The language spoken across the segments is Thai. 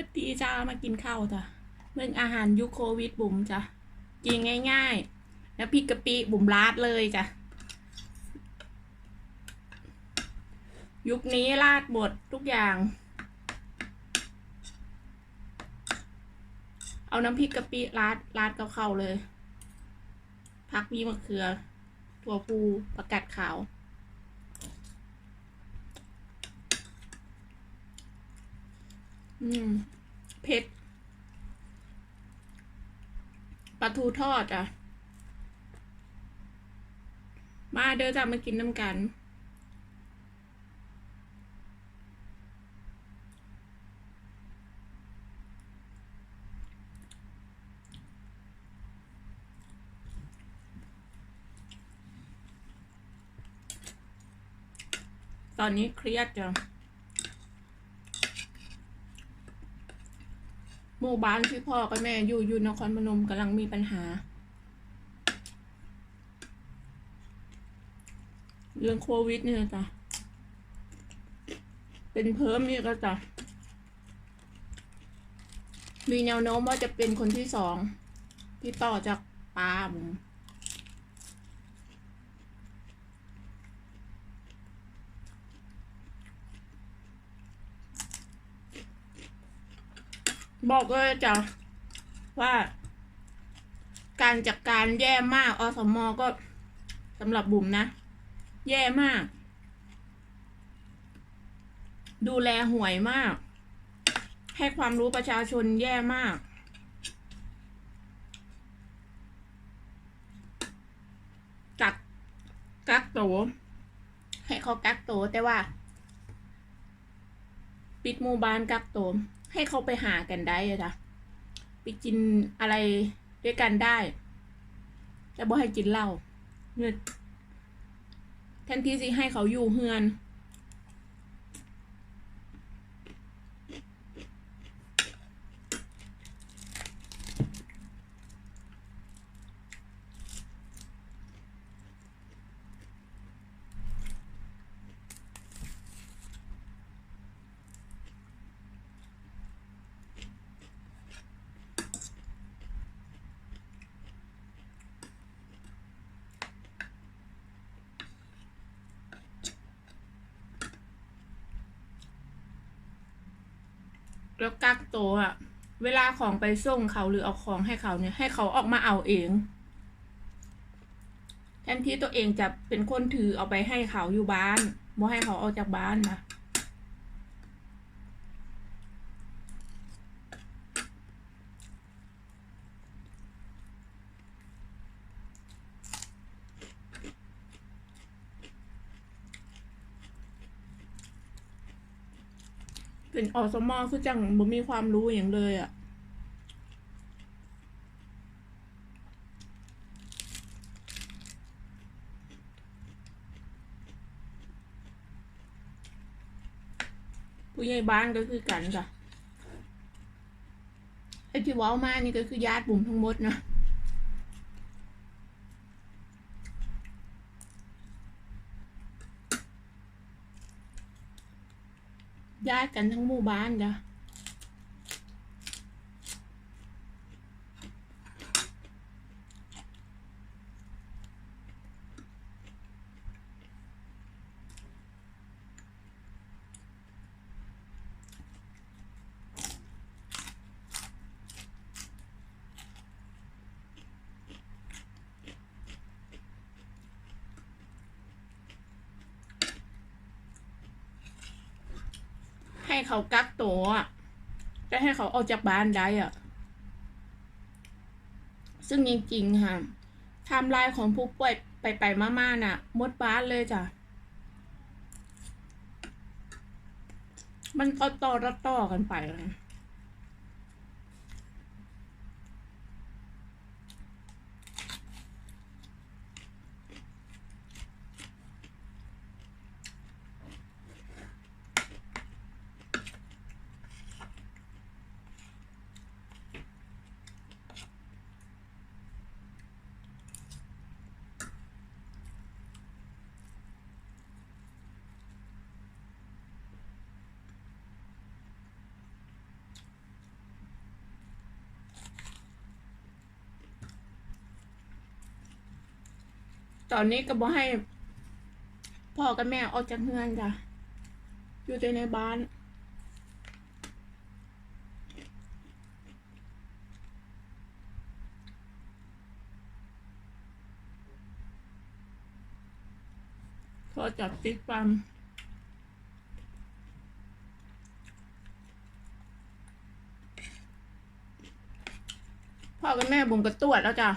วัสดีจ้ามากินข้าวจ้ะเมื่ออาหารยุคโควิดบุ๋มจ้ะกินง่ายๆ แล้วพริกกะปิบุ๋มราดเลยจ้ะ ยุคนี้ราดหมดทุกอย่าง เอาน้ำพริกกะปิราดราดกับข้าวเลย พักมีมะเขือ ถั่วพูประกาศขาว อืมเผ็ดปลาทูทอดอะ มาเด้อจ้ะมากินน้ำกัน ตอนนี้เครียดจ้ะ หมู่บ้านที่พ่อกับแม่อยู่อยู่นครพนมกำลังมีปัญหา เรื่องโควิดเนี่ยจ้ะเป็นเพิ่มนี่ก็จ้ะมีแนวโน้มว่าจะเป็นคนที่สองที่ต่อจากปาผม บอกเลยจ้ะว่า การจัดการแย่มากอสมอก็สำหรับบุ๋มนะ แย่มาก ดูแลห่วยมาก ให้ความรู้ประชาชนแย่มาก กักกักโตวให้เขากักโตวแต่ว่า ปิดหมู่บ้านกักโตว ให้เขาไปหากันได้อะจ้ะไปกินอะไรด้วยกันได้ แต่บ่ให้กินเหล้าเนี่ยแทนที่สิให้เขาอยู่เฮือน แล้วกักตัวอะเวลาของไปส่งเขาหรือเอาของให้เขาเนี่ยให้เขาออกมาเอาเอง แทนที่ตัวเองจะเป็นคนถือเอาไปให้เขาอยู่บ้านบ่ให้เขาออกจากบ้านนะ เป็นอสมอคือจังบ่มีความรู้อย่างเลยอะ่ะผู้ใหญ่บ้านก็คือกันจ้ะไอ้ที่ว้ามานี่ก็คือญาติบุ๋มทั้งหมดนะ ญาติกันทั้งหมู่บ้านจ้ะ เขากักตัวอะจะให้เขาออกจากบ้านได้อะซึ่งจริงๆค่ะไทม์ไลน์ของผู้ป่วยไปไปๆมาๆน่ะมดบ้านเลยจ้ะ มันก็ต่อรัดต่อกันไปเลย ตอนนี้ก็บอกให้ พ่อกับแม่ออกจากเฮือนจ้ะ อยู่แต่ในบ้านพอจับติ๊กปั๊มพ่อกับแม่บุ๋มก็ตรวจแล้วจ้ะ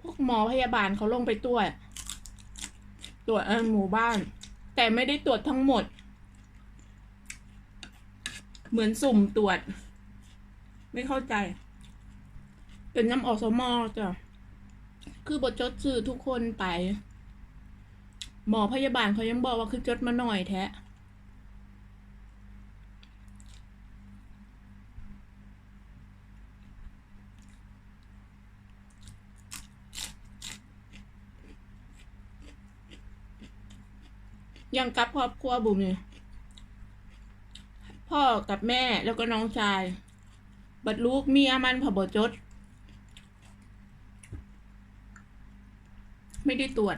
พวก หมอพยาบาลเขาลงไปตรวจ ตรวจหมู่บ้าน แต่ไม่ได้ตรวจทั้งหมด เหมือนสุ่มตรวจ ไม่เข้าใจ เป็นน้ำอสมอจ้ะคือบทจดชื่อทุกคนไป หมอพยาบาลเขายังบอกว่าคือจดมาหน่อยแท้ ยังกับครอบครัวบุ๋มเนี่ยพ่อกับแม่แล้วก็น้องชาย บัดลูกเมียมันผบจด ไม่ได้ตรวจ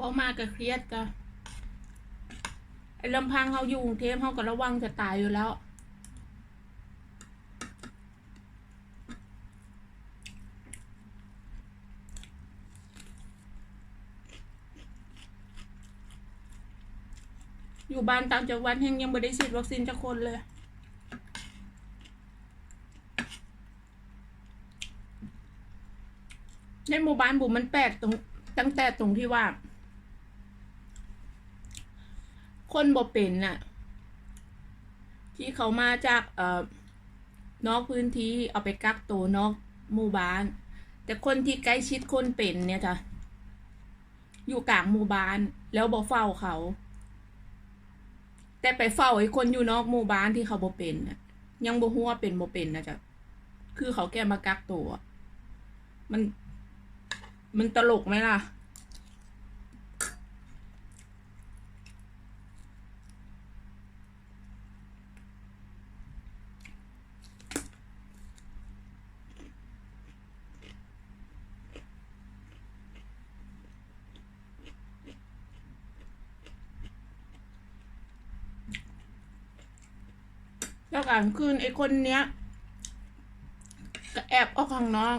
เว่มากก็เครียดจ้ะไอ้ลำพังเขาอยู่กรุงเทพเขาก็ระวังจะตายอยู่แล้วอยู่บ้านต่างจังหวัดแห่งยังไม่ได้ฉีดวัคซีนจักคนเลย ในหมู่บ้านบุ๋มมันแปลกตรงตั้งแต่ตรงที่ว่า คนบ่เป็นน่ะ ที่เขามาจากเอ่อนอกพื้นที่เอาไปกักตัวนอกหมู่บ้าน แต่คนที่ใกล้ชิดคนเป็นเนี่ยจ้ะอยู่กลางหมู่บ้านแล้วบ่เฝ้าเขา แต่ไปเฝ้าไอ้คนอยู่นอกหมู่บ้านที่เขาบ่เป็นน่ะ ยังบ่ฮู้ว่าเป็นบ่เป็นนะจ๊ะคือเขาแก้มากักตัว มัน มันตลกไหมล่ะ แล้วกลางคืนไอ้คนเนี้ยก็แอบออกข้างนอก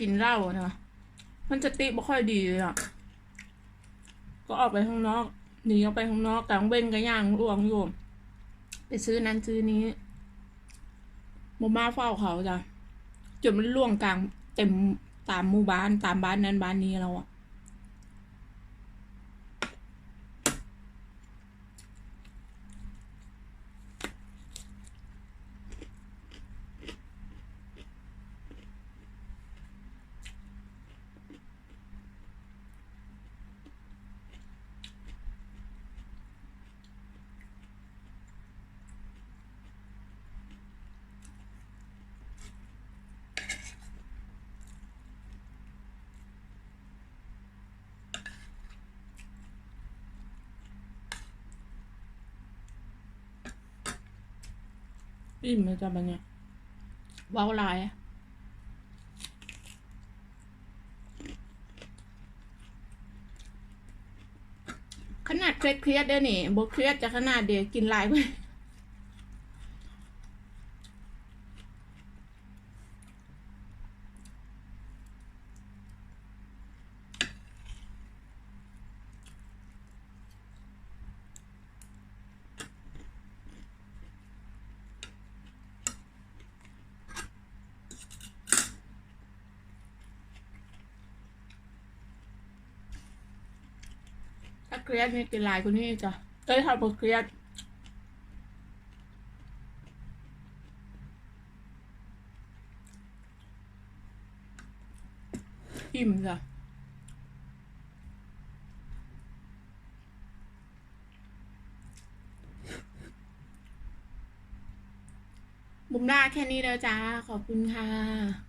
กินเหล้านะมันจะติบ่ค่อยดีเลยอะก็ออกไปข้างนอกหนีออกไปข้างนอกกลางเว้นก็ย่างรวงอยู่ไปซื้อนั้นซื้อนี้โมมาเฝ้าเขาจ้ะจนมันล่วงกลางเต็มตามหมู่บ้านตามบ้านนั้นบ้านนี้แล้วอะ อิ่มเลยจ้ะบันเนี่ยว้าวลายขนาดเครียดเครียดเด้อนี่บ่เครียดจะขนาดเดียวกินลายไป เครียดนี่กินลายคนนี้จ้ะเอ้ยทำบเครียดอิ่มจ้ะบุมหน้าแค่นี้แล้วจ้า ขอบคุณค่ะ